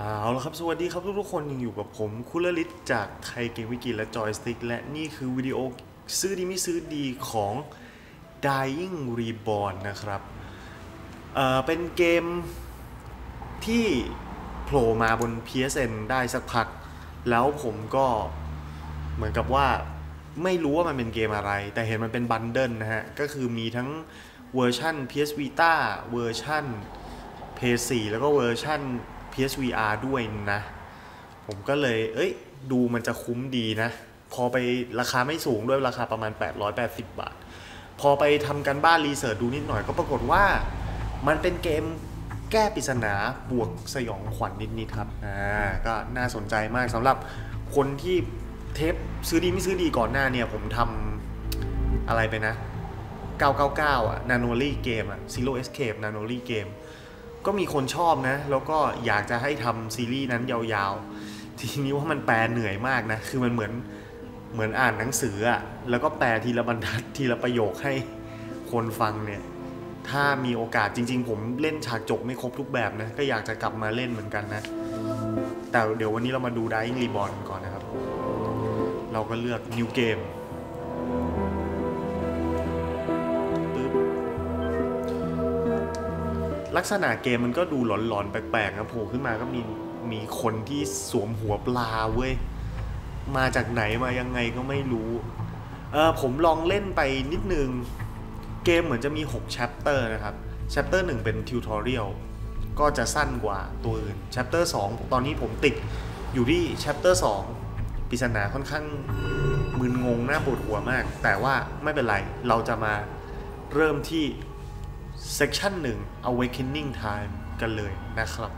เอาละครับ สวัสดีครับทุกๆคนยังอยู่กับผมคุลลิตจากไทยเกมวิกิและจอยสติ๊กและนี่คือวิดีโอซื้อดีไม่ซื้อดีของ Dying Reborn นะครับเอ่อเป็นเกมที่โผล่มาบน PSN ได้สักพัก แล้วผมก็เหมือนกับว่าไม่รู้ว่ามันเป็นเกมอะไร แต่เห็นมันเป็นบันเดิลนะฮะ ก็คือมีทั้งเวอร์ชัน PS Vita เวอร์ชัน PS4 แล้วก็เวอร์ชัน PSVR ด้วยนะ ผมก็เลย เอ้ย ดูมันจะคุ้มดีนะ พอไปราคาไม่สูงด้วยราคาประมาณ 880 บาท พอไปทำกันบ้านรีเสิร์ชดูนิดหน่อยก็ปรากฏว่า มันเป็นเกมแก้ปริศนาบวกสยองขวัญนนิด ๆ ครับ อ่า ก็น่าสนใจมากสำหรับคนที่เทปซื้อดีไม่ซื้อดีก่อนหน้าเนี่ย ผมทำอะไรไปนะ 999 อะ Nanoli เกมอะ Zero Escape Nanoli เกม ก็มีคนชอบนะ แล้วก็อยากจะให้ทำซีรีส์นั้นยาวๆ ทีนี้ว่ามันแปลเหนื่อยมากนะ คือมันเหมือนเหมือนอ่านหนังสืออะแล้วก็แปลทีละบรรทัดทีละประโยคให้คนฟังเนี่ย ถ้ามีโอกาสจริง ๆ ผมเล่นฉากจบไม่ครบทุกแบบนะ ก็อยากจะกลับมาเล่นเหมือนกันนะ แต่เดี๋ยววันนี้เรามาดู Dying Reborn ก่อนนะครับ เราก็เลือก New Game ลักษณะเกมมันก็ดูหลอนๆ แปลกๆนะโผล่ขึ้นมาก็มีมีคนที่สวมหัวปลาเว้ย มาจากไหนมายังไงก็ไม่รู้ เออผมลองเล่นไปนิดนึง เกมเหมือนจะมี 6 chapter นะครับ chapter 1 เป็น tutorial ก็จะสั้นกว่าตัวอื่น chapter 2 ตอนนี้ผมติดอยู่ที่ chapter 2ปริศนาค่อนข้างมึนงงน่าปวดหัวมาก แต่ว่าไม่เป็นไร เราจะมาเริ่มที่ section 1 awakening time กันเลยนะครับ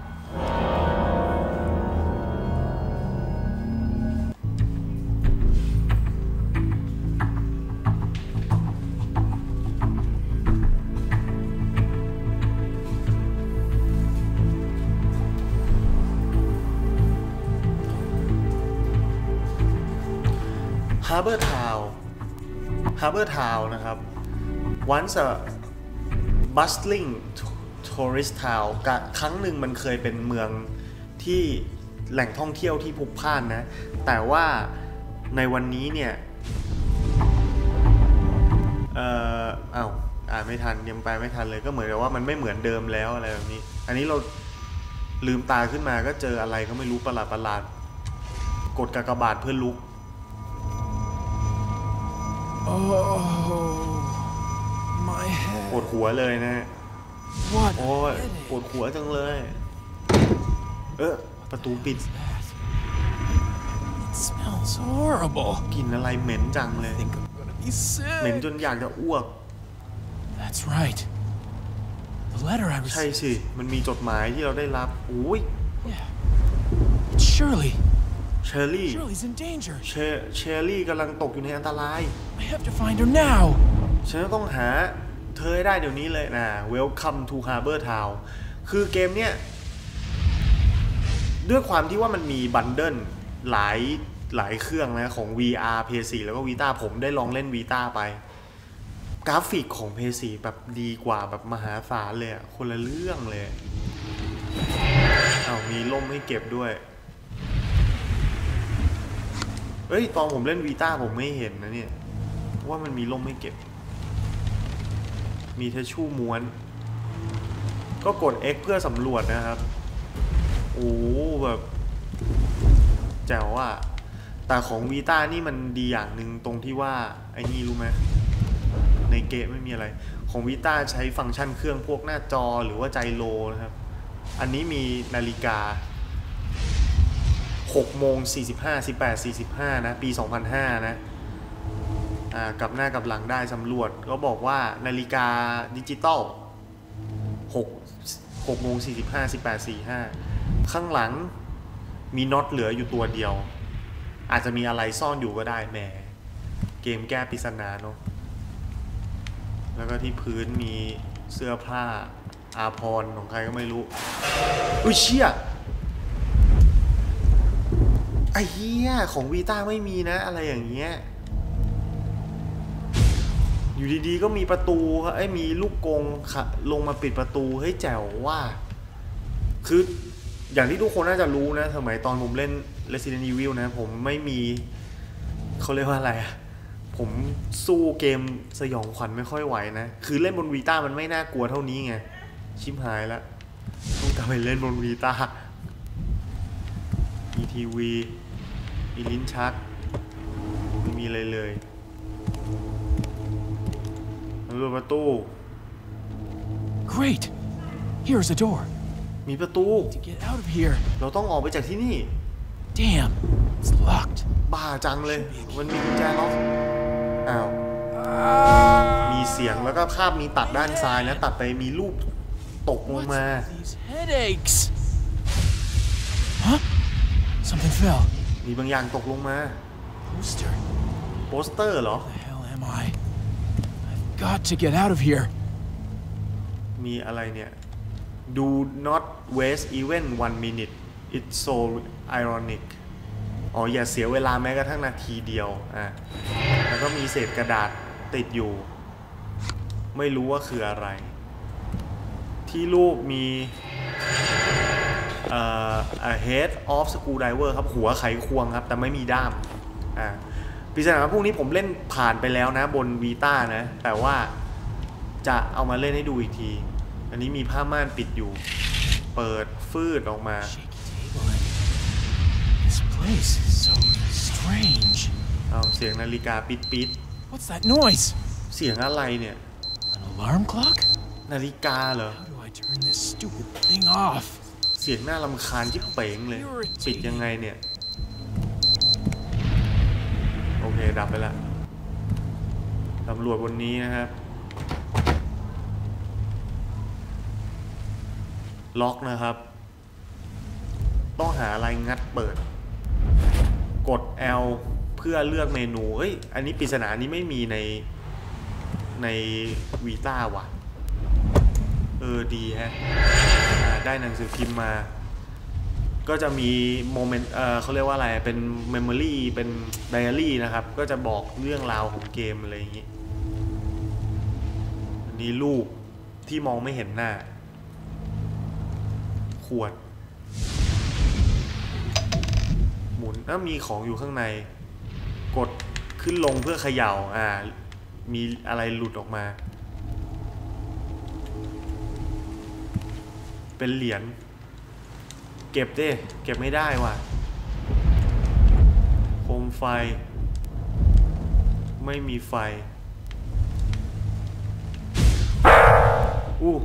Harbor Town Harbor Town นะครับ once a bustling tourist town ครั้งหนึ่งมันเคยเป็นเมืองที่แหล่งท่องเที่ยวที่พลุกพล่านนะ แต่ว่าในวันนี้เนี่ย เอ่ออ้าวอ่านไม่ทันยังไปไม่ทันเลยก็เหมือนกับว่ามันไม่เหมือนเดิมแล้วอะไรแบบนี้ อันนี้เราลืมตาขึ้นมาก็เจออะไรก็ไม่รู้ประหลาดประหลาดกดกากบาทเพื่อลุก oh. ปวด head. หัวเลยนะ What โอ้ย a ปวด headache. หัวจังเลย เออประตูปิด That. It smells horrible. กลิ่นอะไรเหม็นจังเลย I think I'm gonna be เหม็นจ sick. นอยากจะอ้วก That's right. The letter I ใช่ received. สิ มันมีจดหมายที่เราได้รับอุ้ย Yeah. It's Shirley. เชอรี่ Shirley's in danger. เชเชอรี่กำลังตกอยู่ในอันตราย I have to find her now. ฉันต้องหาเธอให้ได้เดี๋ยวนี้เลยนะ Welcome to Harbor Town คือเกมเนี้ยด้วยความที่ว่ามันมีบันเดิลหลายหลายเครื่องนะของ VR PS4 แล้วก็ Vita ผมได้ลองเล่น Vita ไป กราฟิกของ PS4 แบบดีกว่าแบบมหาศาลเลยอะคนละเรื่องเลยเอ้ามีล่มให้เก็บด้วยเอ้ยตอนผมเล่น Vita ผมไม่เห็นนะเนี่ยว่ามันมีล่มให้เก็บ มีเทชชู่ม้วน ก็กด X เพื่อสำรวจนะครับ โอ้แบบแจ๋วอะแต่ของวีต้านี่มันดีอย่างหนึ่งตรงที่ว่า ไอ้นี่รู้ไหมในเกมไม่มีอะไร ของวีต้าใช้ฟังก์ชันเครื่องพวกหน้าจอหรือว่าไจโรนะครับ อันนี้มีนาฬิกา6โมง45 18 45 นะ ปี 2005 นะ กับหน้ากับหลังได้สำรวจ ก็บอกว่านาฬิกาดิจิตอล6 6โมง45 18 45 ข้างหลังมีน็อตเหลืออยู่ตัวเดียว อาจจะมีอะไรซ่อนอยู่ก็ได้แหมเกมแก้ปริศนาเนาะแล้วก็ที่พื้นมีเสื้อผ้าอาพรของใครก็ไม่รู้ อุ้ยเชี่ยไอ้เหี้ยของวีต้าไม่มีนะ อะไรอย่างเงี้ย อยู่ดีๆก็มีประตูครับไอ้ยมีลูกกงค่ะลงมาปิดประตูเฮ้ยแจ๋วว่า คืออย่างที่ทุกคนน่าจะรู้นะสมัยตอนผมเล่น Resident Evil นะ ผมไม่มีเขาเรียกว่าอะไรอะผมสู้เกมสยองขวัญไม่ค่อยไหวนะ คือเล่นบนวีต้ามันไม่น่ากลัวเท่านี้ไง ชิมหายแล้วต้องกลับไปเล่นบนวีต้ามีทีวีมีลิ้นชักไม่มีอะไรเลยแล้ว ดูประตู Great! Here's a door. มีประตู To get out of here. เราต้องออกไปจากที่นี่ Damn, it's locked. บ้าจังเลย มันมีกุญแจล็อกอ้าวมีเสียงแล้วก็ภาพมีตัดด้านซ้ายนะตัดไปมีรูปตกลง What's มา with these headaches? Huh? Something fell. มีบางอย่างตกลงมา Poster. โปสเตอร์เหรอ The hell am I? Got to get out of here. มีอะไรเนี่ย Do not waste even one minute it's so ironic อ๋ออย่าเสียเวลาแม้กระทั่งนาทีเดียวอะแล้วก็มีเศษกระดาษติดอยู่ ไม่รู้ว่าคืออะไร ที่รูปมีเอ่อ head of screwdriver ครับหัวไขควงครับ แต่ไม่มีด้ามอ่า ปริศนาพวกนี้ผมเล่นผ่านไปแล้วนะบนวีต้านะ แต่ว่าจะเอามาเล่นให้ดูอีกที อันนี้มีผ้าม่านปิดอยู่ เปิดฟืดออกมา Shaky table and this place is so strange. เอาเสียงนาฬิกาปิดปิด What's that noise? เสียงอะไรเนี่ย An alarm clock? นาฬิกาเหรอ How do I turn this stupid thing off? เสียงน่ารำคาญชิบเป๋งเลย ปิดยังไงเนี่ย เคดับไปละตำรวจบนนี้นะครับ ล็อกนะครับ ต้องหาอะไรงัดเปิด กด L เพื่อเลือกเมนูเฮ้ย อันนี้ปริศนานี้ไม่มีในในวีต้าว่ะ เออ ดีฮะ ได้หนังสือพิมพ์มา ก็จะมีโมเมนต์เขาเรียกว่าอะไร เป็นเมมโมรีเป็นไดอารี่นะครับ ก็จะบอกเรื่องราวของเกมอะไรอย่างนี้ อันนี้รูปที่มองไม่เห็นหน้า ขวด หมุนแล้วมีของอยู่ข้างใน กดขึ้นลงเพื่อเขย่า อ่า มีอะไรหลุดออกมา เป็นเหรียญ เก็บดิ เก็บไม่ได้ว่ะ โคมไฟ ไม่มีไฟ อู้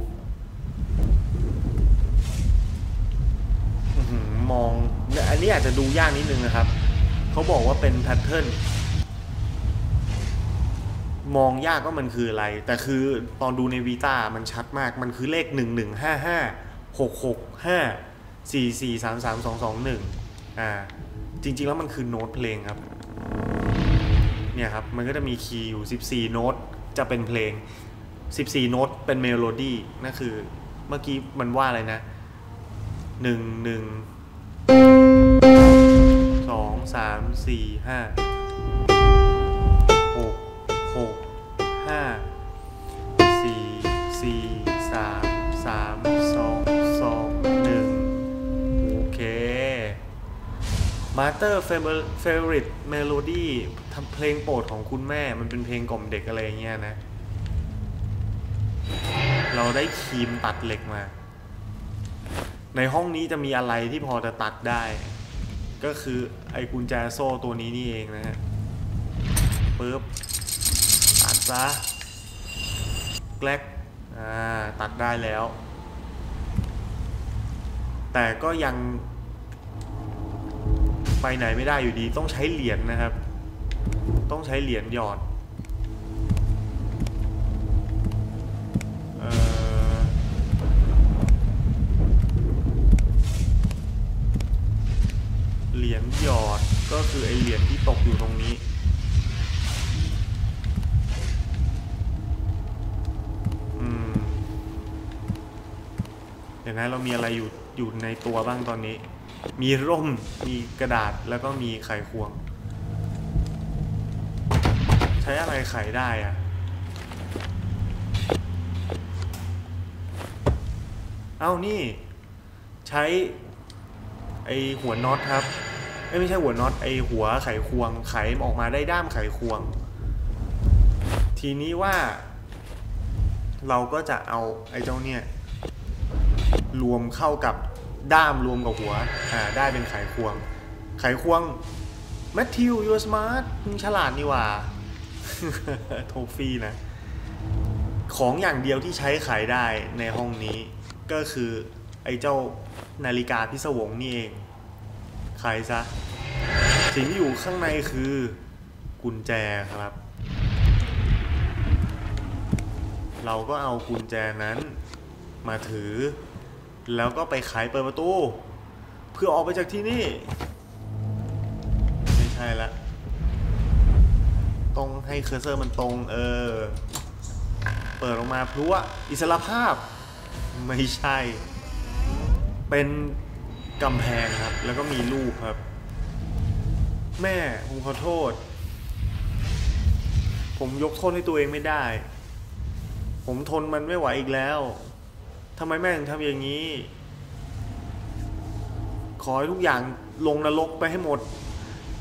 มอง อันนี้อาจจะดูยากนิดนึงนะครับ เขาบอกว่าเป็นแพทเทิร์น มองยากว่ามันคืออะไร แต่คือตอนดูในวีตามันชัดมาก มันคือเลขหนึ่งหนึ่งห้าห้าหกหกห้า 4 4 3 3 2 2 1อ่าจริง ๆ แล้วมันคือโน้ตเพลงครับ เนี่ยครับ มันก็จะมีคีย์อยู่ 14 โน้ตจะเป็นเพลง 14 โน้ตเป็นเมโลดี้นั่นคือเมื่อกี้มันว่าอะไรนะ 1 1 2 3 4 5 6 6 5 4 4 3 3 Master Favorite Melody ทำเพลงโปรดของคุณแม่มันเป็นเพลงกล่อมเด็กอะไรเงี้ยนะ เราได้ครีมตัดเหล็กมา ในห้องนี้จะมีอะไรที่พอจะตัดได้ ก็คือไอ้กุญแจโซ่ตัวนี้นี่เองนะฮะปึ๊บตัดซะแกลกอ่าตัดได้แล้ว แต่ก็ยัง ไปไหนไม่ได้อยู่ดี ต้องใช้เหรียญนะครับ ต้องใช้เหรียญหยอดเอ่อเหรียญหยอดก็คือไอเหรียญที่ตกอยู่ตรงนี้อืมเดี๋ยวนะเรามีอะไรอยู่ อยู่ในตัวบ้างตอนนี้ มีร่มมีกระดาษแล้วก็มีไขควง ใช้อะไรไขได้อะเอ้านี่ ใช้ไอหัวน็อตครับไม่ใช่หัวน็อตไอหัวไขควง ไขออกมาได้ด้ามไขควง ทีนี้ว่า เราก็จะเอาไอเจ้าเนี่ย รวมเข้ากับด้ามรวมกับหัวอ่าได้เป็นไขควง ไขควงแมทธิวยูสมาร์ทมึงฉลาดนี่หว่าโทฟี่นะ ของอย่างเดียวที่ใช้ขายได้ในห้องนี้ ก็คือไอ้เจ้านาฬิกาพิศวงนี่เองขายซะ สิ่งที่อยู่ข้างในคือกุญแจครับ เราก็เอากุญแจนั้นมาถือ แล้วก็ไปไขเปิดประตู เพื่อออกไปจากที่นี่ ไม่ใช่ละต้องให้เคอร์เซอร์มันตรง เออ เปิดออกมาพลุวอิสระภาพ ไม่ใช่ เป็นกำแพงครับ แล้วก็มีรูปครับ แม่ผมขอโทษ ผมยกโทษให้ตัวเองไม่ได้ ผมทนมันไม่ไหวอีกแล้ว ทำไมแม่ถึงทำอย่างนี้ ขอให้ทุกอย่างลงนรกไปให้หมด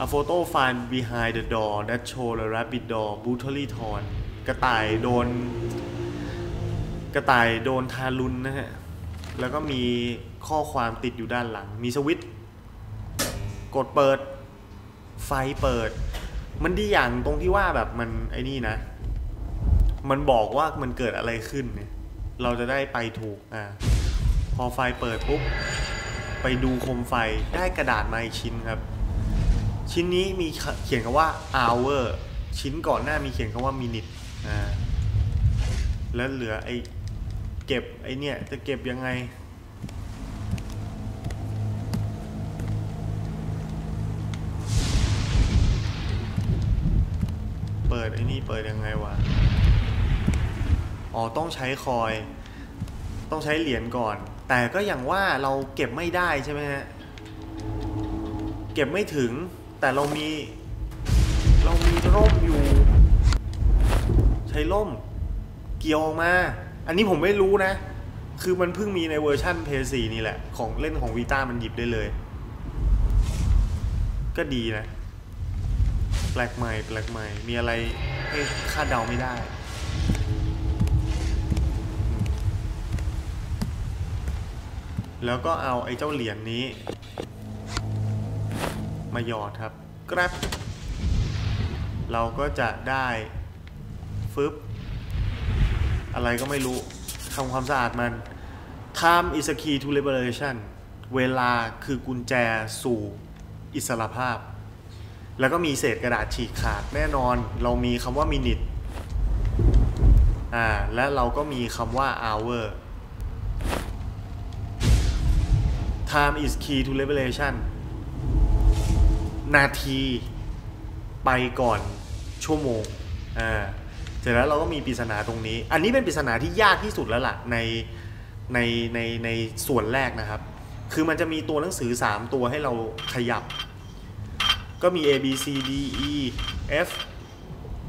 A photo find behind the door that show the rabbit door brutally torn กระต่ายโดน กระต่ายโดนทารุณนะฮะ แล้วก็มีข้อความติดอยู่ด้านหลัง มีสวิตช์กดเปิด ไฟเปิด มันดีอย่างตรงที่ว่าแบบมันไอ้นี่นะ มันบอกว่ามันเกิดอะไรขึ้นเนี่ย เราจะได้ไปถูกอ่าพอไฟเปิดปุ๊บไปดูโคมไฟได้กระดาษมาอีกชิ้นครับ ชิ้นนี้มีเขียนคำว่า hour ชิ้นก่อนหน้ามีเขียนคำว่า minute อ่าแล้วเหลือไอ้เก็บไอ้เนี่ยจะเก็บยังไงเปิดไอ้นี่เปิดยังไงวะ อ๋อต้องใช้คอย ต้องใช้เหรียญก่อน แต่ก็อย่างว่าเราเก็บไม่ได้ใช่ไหมฮะ เก็บไม่ถึง แต่เรามี เรามีร่มอยู่ ใช้ร่ม เกี่ยวออกมา อันนี้ผมไม่รู้นะ คือมันเพิ่งมีในเวอร์ชัน PS4 นี่แหละ ของเล่นของวีต้ามันหยิบได้เลย ก็ดีนะ แปลกใหม่ แปลกใหม่ มีอะไรให้คาดเดาไม่ได้ แล้วก็เอาไอ้เจ้าเหรียญนนี้ มาหยอดครับกรับเราก็จะได้ฟึบอะไรก็ไม่รู้ทำความสะอาดมัน time is a key to liberation เวลาคือกุญแจสู่อิสรภาพ แล้วก็มีเศษกระดาษฉีกขาดแน่นอน เรามีคำว่า minute อ่าและเราก็มีคำว่า hour time is key to liberation นาทีไปก่อนชั่วโมง อ่า เสร็จแล้วเราก็มีปริศนาตรงนี้ อันนี้เป็นปริศนาที่ยากที่สุดแล้วล่ะในในในในส่วนแรกนะครับ คือมันจะมีตัวหนังสือ 3 ตัวให้เราขยับ ก็มี A B C D E F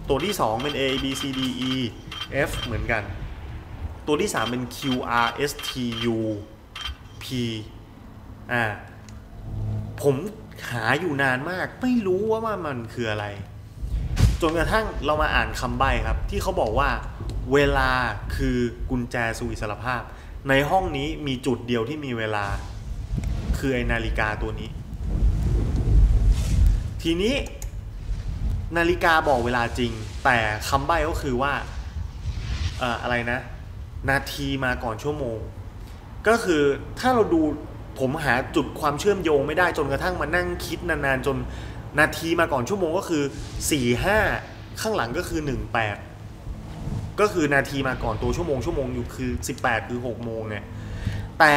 ตัวที่ 2 เป็น A B C D E F เหมือนกัน ตัวที่ 3 เป็น Q R S T U P อ่าผมหาอยู่นานมาก ไม่รู้ว่ามันคืออะไร จนกระทั่งเรามาอ่านคำใบ้ครับ ที่เขาบอกว่า เวลาคือกุญแจสู่อิสรภาพ ในห้องนี้มีจุดเดียวที่มีเวลา คือไอนาฬิกาตัวนี้ ทีนี้ นาฬิกาบอกเวลาจริง แต่คำใบ้ก็คือว่าเอ่ออะไรนะ นาทีมาก่อนชั่วโมง ก็คือถ้าเราดู ผมหาจุดความเชื่อมโยงไม่ได้จนกระทั่งมานั่งคิดนานๆ จนนาทีมาก่อนชั่วโมงก็คือ 4 5 ข้างหลังก็คือ 18 ก็คือนาทีมาก่อนตัวชั่วโมงชั่วโมงอยู่คือ 18 คือ 6 โมงไงแต่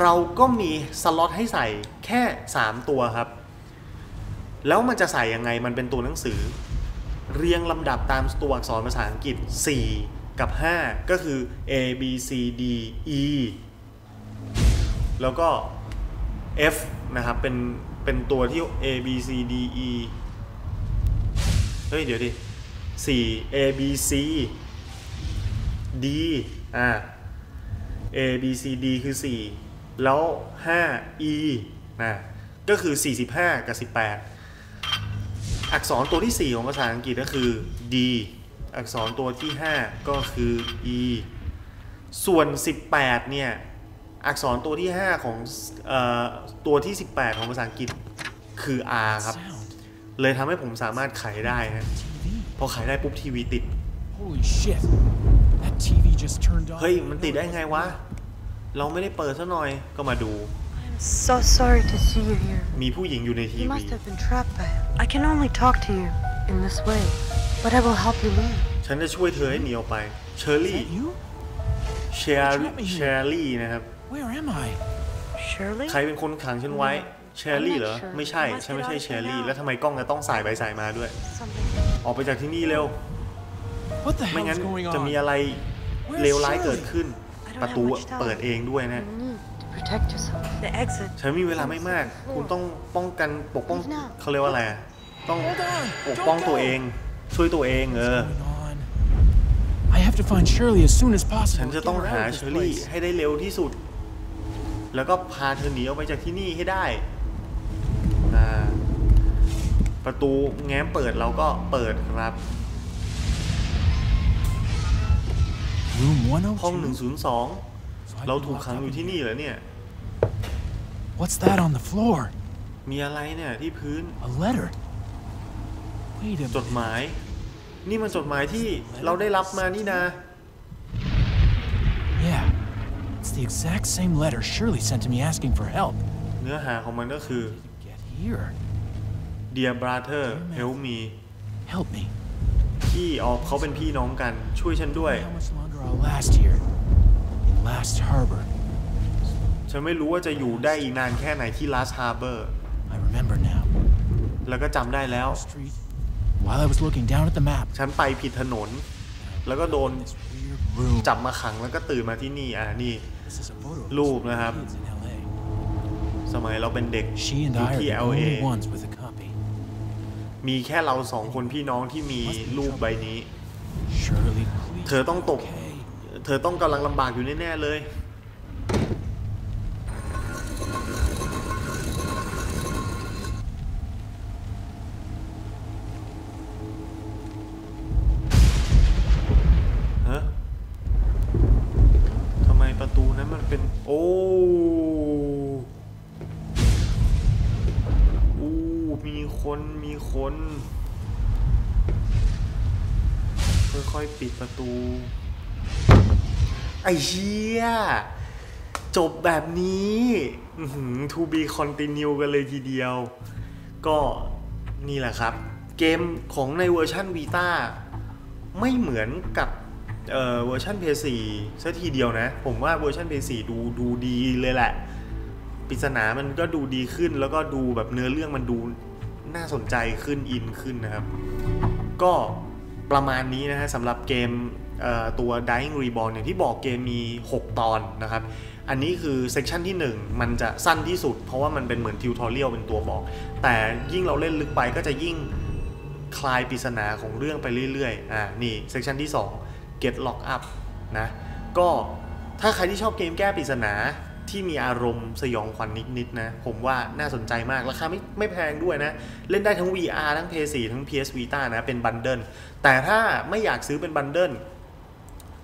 เราก็มีสล็อตให้ใส่แค่ 3 ตัวครับ แล้วมันจะใส่ยังไงมันเป็นตัวหนังสือ เรียงลำดับตามตัวอักษรภาษาอังกฤษ 4 กับ 5 ก็คือ A B C D E แล้วก็ F นะครับ เป็น เป็นตัวที่ A B C D E เฮ้ย เดี๋ยวดิ 4 A B C D อ่า A B C D คือ 4 แล้ว 5 e นะ ก็คือ 45 กับ 18 อักษรตัวที่ 4 ของภาษาอังกฤษก็คือ d อักษรตัวที่ 5 ก็คือ e ส่วน 18 เนี่ย อักษรตัวที่ 5 ของเออตัวที่ 18 ของภาษาอังกฤษคือ r ครับ Sound. เลยทำให้ผมสามารถไขได้ฮะ TV. พอไขได้ปุ๊บทีวีติด Holy shit. That TV just turned off. เฮ้ย มันติดได้ไงวะ เราไม่ได้เปิดซะหน่อยก็มาดู I'm so sorry to see you here. มีผู้หญิงอยู่ในที You วี must have been trapped by him. I can only talk to you in this way, but I will help you leave. ฉันจะช่วยเธอให้หนีออกไปเชอ Is รี่ that you? เชอรี่เชอรี่นะครับ Where am I? Shirley? ใครเป็นคนขังฉันไว้เชอรี่เหรอ Shirley ไม่ใช่ฉันไม่ใช่เชอรี่แล้วทำไมกล้องจะต้องสายไปสายมาด้วย Something. ออกไปจากที่นี่เร็ว What the ไม่ hell งั้ is น going จะมี on? อะไร Where's เลวร้าย Shirley? เกิดขึ้น I don't ประตู have much time. เปิดเองด้วยนะ You need to protect yourself. The exit. ฉันมีเวลาไม่มาก คุณต้องป้องกันปกป้อง Leave now. เขาเรียกว่าอะไรอะต้อง Hold on. ปกป้อง Don't ตัว go. เอง ช่วยตัวเองเออ What's going on? I have to find Shirley as soon as possible. ฉันจะ Get ต้อง her หา out of เช this อรี่ place. ให้ได้เร็วที่สุด แล้วก็พาเธอหนีออกไปจากที่นี่ให้ได้อ่าประตูแง้มเปิดเราก็เปิดครับ Room ห้อง 102. 102 So I've เรา been ถูก locked ขัง up อยู่ in ที่ here. นี่เหรอเนี่ย What's that on the floor? มีอะไรเนี่ยที่พื้น A letter. Wait a จ minute. ดหมาย นี่มันจดหมายที่เราได้รับมานี่นะ It's the exact same letter Shirley sent to me asking for help. เนื้อหาของมันก็คือ Get here. Dear brother help me Help me. พี่ออกเขาเป็นพี่น้องกัน ช่วยฉันด้วย How much longer I'll last here? In Last Harbor. ฉันไม่รู้ว่าจะอยู่ได้อีกนานแค่ไหนที่ Last Harbor I remember now. แล้วก็จำได้แล้ว Street. While I was looking down at the map. ฉันไปผิดถนน แล้วก็โดน This weird room. จับมาขังแล้วก็ตื่นมาที่นี่อะนี่ This is a photo of รูป us นะครับ kids in LA. สมัยเราเป็นเด็ก She and อยู่ I are ที่ the LA only ones with a copy. มีแค่เราสองคนพี่น้องที่มีรูปใบนี้ Shirley, please. เธอต้องตก Okay. เธอต้องกำลังลำบากอยู่แน่ ๆ เลย คนค่อยๆปิดประตู ไอ้เชี่ยจบแบบนี้อื้อหือ to be continue กันเลยทีเดียว ก็นี่แหละครับ เกมของในเวอร์ชัน Vita ไม่เหมือนกับเเวอร์ชัน PS4 ซะทีเดียวนะ ผมว่าเวอร์ชัน PS4 ดูดูดีเลยแหละปริศนามันก็ดูดีขึ้นแล้วก็ดูแบบเนื้อเรื่องมันดู น่าสนใจขึ้นอินขึ้นนะครับ ก็ประมาณนี้นะฮะสำหรับเกมตัว Dying Reborn อย่างที่บอกเกมมี 6 ตอนนะครับ อันนี้คือเซกชันที่ 1 มันจะสั้นที่สุด เพราะว่ามันเป็นเหมือนทิวทอเรียลเป็นตัวบอก แต่ยิ่งเราเล่นลึกไปก็จะยิ่งคลายปริศนาของเรื่องไปเรื่อยๆ อ่า นี่เซกชันที่ 2 Get Lock Up นะ ก็ถ้าใครที่ชอบเกมแก้ปริศนา ที่มีอารมณ์สยองขวัญนิดๆนะ ผมว่าน่าสนใจมาก ราคาไม่ไม่แพงด้วยนะ เล่นได้ทั้ง VR ทั้ง PS4 ทั้ง PS Vita นะ เป็นบันเดิลแต่ถ้าไม่อยากซื้อเป็นบันเดิล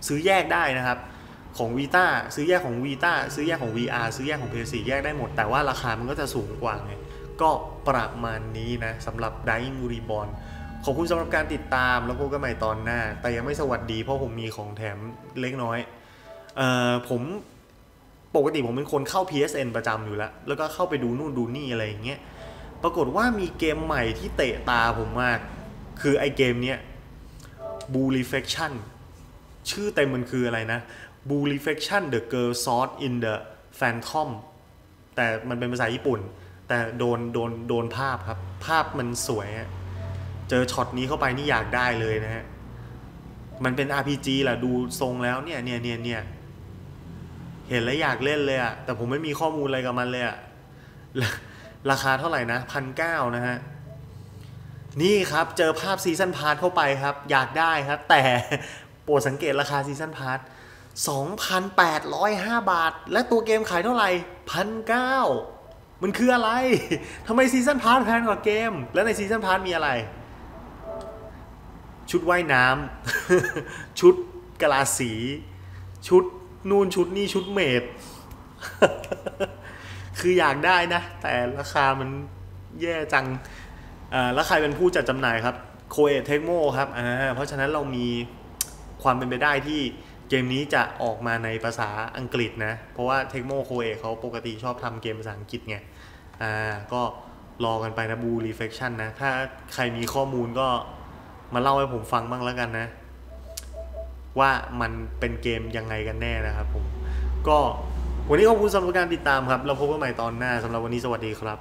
ซื้อแยกได้นะครับ ของ Vita ซื้อแยกของ Vita ซื้อแยกของ VR ซื้อแยกของ PS4 แยกได้หมด แต่ว่าราคามันก็จะสูงกว่าไงก็ประมาณนี้นะสำหรับ Dying Reborn ขอบคุณสำหรับการติดตามแล้วพบกันใหม่ตอนหน้า แต่ยังไม่สวัสดีเพราะผมมีของแถมเล็กน้อย เอ่อผม ปกติผมเป็นคนเข้า PSN ประจำอยู่แล้ว แล้วก็เข้าไปดูนู่นดูนี่อะไรอย่างเงี้ย ปรากฏว่ามีเกมใหม่ที่เตะตาผมมาก คือไอเกมเนี้ย b u l l y f e c t i o n ชื่อเต็มมันคืออะไรนะ b u l l y f e c t i o n The Girl Sought in the Phantom แต่มันเป็นภาษาญี่ปุ่น แต่โดนโดนโดนภาพครับ ภาพมันสวย เจอช็อตนี้เข้าไปนี่อยากได้เลยนะฮะ มันเป็น RPG แหละดูทรงแล้วเนี่ยเนี่ยเนี่ยเนี่ย เห็นแล้วอยากเล่นเลยอะแต่ผมไม่มีข้อมูลอะไรกับมันเลยอะราคาเท่าไหร่นะพันเก้านะฮะ นี่ครับเจอภาพซีซันพาร์ทเข้าไปครับ อยากได้ครับ แต่โปรดสังเกตราคาซีซันพาร์ท2,805 บาท และตัวเกมขายเท่าไหร่พันเก้ามันคืออะไรทำไมซีซันพาร์ทแพงกว่าเกม และในซีซันพาร์ทมีอะไร ชุดว่ายน้ำชุดกะลาสี ชุด นู่นชุดนี่ชุดเมดคืออยากได้นะ แต่ราคามันแย่จังอ่าแล้วใครเป็นผู้จัดจำหน่ายครับโคเอเทคโมครับอ่าเพราะฉะนั้นเรามีความเป็นไปได้ที่เกมนี้จะออกมาในภาษาอังกฤษนะ เพราะว่าเทคโมโคเอเขาปกติชอบทำเกมภาษาอังกฤษไงอ่าก็รอกันไปนะบูรีเฟคชั่นนะ ถ้าใครมีข้อมูลก็มาเล่าให้ผมฟังบ้างแล้วกันนะ ว่ามันเป็นเกมยังไงกันแน่นะครับผม ก็วันนี้ขอบคุณสำหรับการติดตามครับ เราพบกันใหม่ตอนหน้าสำหรับวันนี้สวัสดีครับ